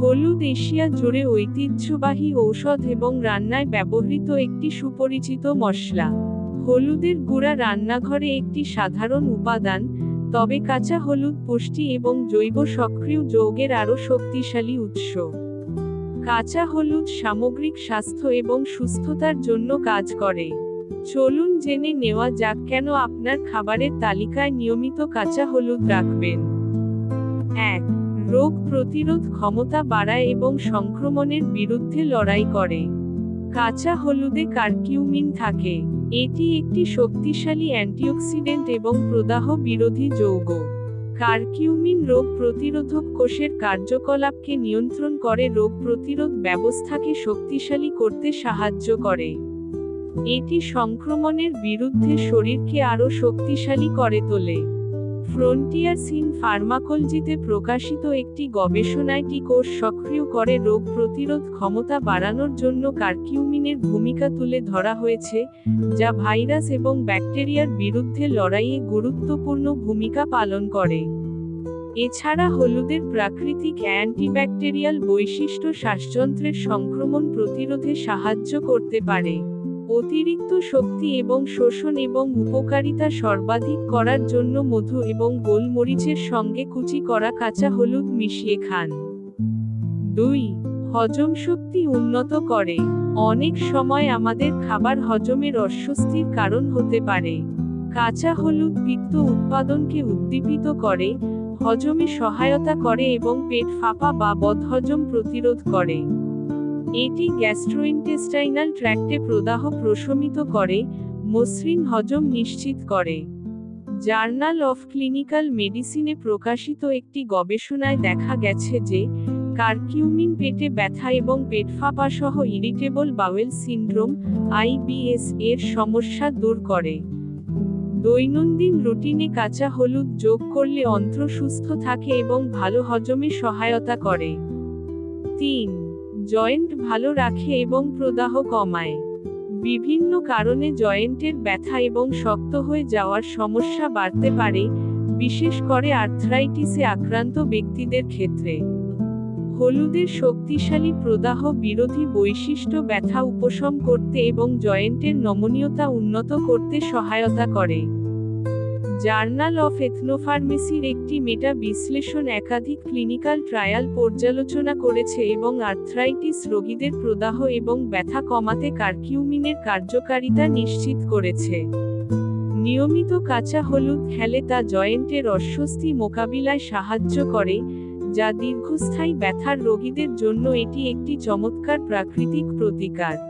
হলুদ এশিয়া জুড়ে ঐতিহ্যবাহী ঔষধ এবং রান্নায় ব্যবহৃত একটি সুপরিচিত মশলা। হলুদের গুঁড়া রান্নাঘরে একটি সাধারণ উপাদান, তবে কাঁচা হলুদ পুষ্টি এবং জৈব সক্রিয় যৌগের আরও শক্তিশালী উৎস। কাঁচা হলুদ সামগ্রিক স্বাস্থ্য এবং সুস্থতার জন্য কাজ করে। চলুন জেনে নেওয়া যাক কেন আপনার খাবারের তালিকায় নিয়মিত কাঁচা হলুদ রাখবেন। এক রোগ প্রতিরোধ ক্ষমতা বাড়ায় এবং সংক্রমণের বিরুদ্ধে লড়াই করে। কাঁচা হলুদে কারকিউমিন থাকে। এটি একটি শক্তিশালী অ্যান্টিঅক্সিডেন্ট এবং প্রদাহ বিরোধী যৌগ। কারকিউমিন রোগ প্রতিরোধক কোষের কার্যকলাপকে নিয়ন্ত্রণ করে, রোগ প্রতিরোধ ব্যবস্থাকে শক্তিশালী করতে সাহায্য করে। এটি সংক্রমণের বিরুদ্ধে শরীরকে আরও শক্তিশালী করে তোলে। ফ্রন্টিয়ার্স ইন ফার্মাকোলজিতে প্রকাশিত একটি গবেষণায় টি কোষ সক্রিয় করে রোগ প্রতিরোধ ক্ষমতা বাড়ানোর জন্য কার্কিউমিনের ভূমিকা তুলে ধরা হয়েছে, যা ভাইরাস এবং ব্যাকটেরিয়ার বিরুদ্ধে লড়াইয়ে গুরুত্বপূর্ণ ভূমিকা পালন করে। এছাড়া হলুদের প্রাকৃতিক অ্যান্টিব্যাকটেরিয়াল বৈশিষ্ট্য শ্বাসযন্ত্রের সংক্রমণ প্রতিরোধে সাহায্য করতে পারে। অতিরিক্ত শক্তি এবং শোষণ এবং উপকারিতা সর্বাধিক করার জন্য মধু এবং গোলমরিচের সঙ্গে কুচি করা কাঁচা হলুদ মিশিয়ে খান। দুই, হজম শক্তি উন্নত করে। অনেক সময় আমাদের খাবার হজমের অস্বস্তির কারণ হতে পারে। কাঁচা হলুদ পিত্ত উৎপাদনকে উদ্দীপিত করে, হজমে সহায়তা করে এবং পেট ফাঁপা বা বদহজম প্রতিরোধ করে। এটি গ্যাস্ট্রোইন্টেস্টাইনাল ট্র্যাক্টে প্রদাহ প্রশমিত করে, মসৃণ হজম নিশ্চিত করে। জার্নাল অফ ক্লিনিক্যাল মেডিসিনে প্রকাশিত একটি গবেষণায় দেখা গেছে যে, কারকিউমিন পেটে ব্যথা এবং পেট ফাঁপা সহ ইরিটেবল বাওয়েল সিন্ড্রোম আইবিএস এর সমস্যা দূর করে। দৈনন্দিন রুটিনে কাঁচা হলুদ যোগ করলে অন্ত্র সুস্থ থাকে এবং ভালো হজমে সহায়তা করে। তিন জয়েন্ট ভালো রাখে এবং প্রদাহ কমায়। বিভিন্ন কারণে জয়েন্টের ব্যথা এবং শক্ত হয়ে যাওয়ার সমস্যা বাড়তে পারে, বিশেষ করে আর্থ্রাইটিসে আক্রান্ত ব্যক্তিদের ক্ষেত্রে। হলুদের শক্তিশালী প্রদাহ বিরোধী বৈশিষ্ট্য ব্যথা উপশম করতে এবং জয়েন্টের নমনীয়তা উন্নত করতে সহায়তা করে। জার্নাল অফ এথনোফার্মেসির একটি মেটা বিশ্লেষণ একাধিক ক্লিনিক্যাল ট্রায়াল পর্যালোচনা করেছে এবং আর্থ্রাইটিস রোগীদের প্রদাহ এবং ব্যথা কমাতে কারকিউমিনের কার্যকারিতা নিশ্চিত করেছে। নিয়মিত কাঁচা হলুদ খেলে তা জয়েন্টের অস্বস্তি মোকাবিলায় সাহায্য করে, যা দীর্ঘস্থায়ী ব্যথার রোগীদের জন্য এটি একটি চমৎকার প্রাকৃতিক প্রতিকার।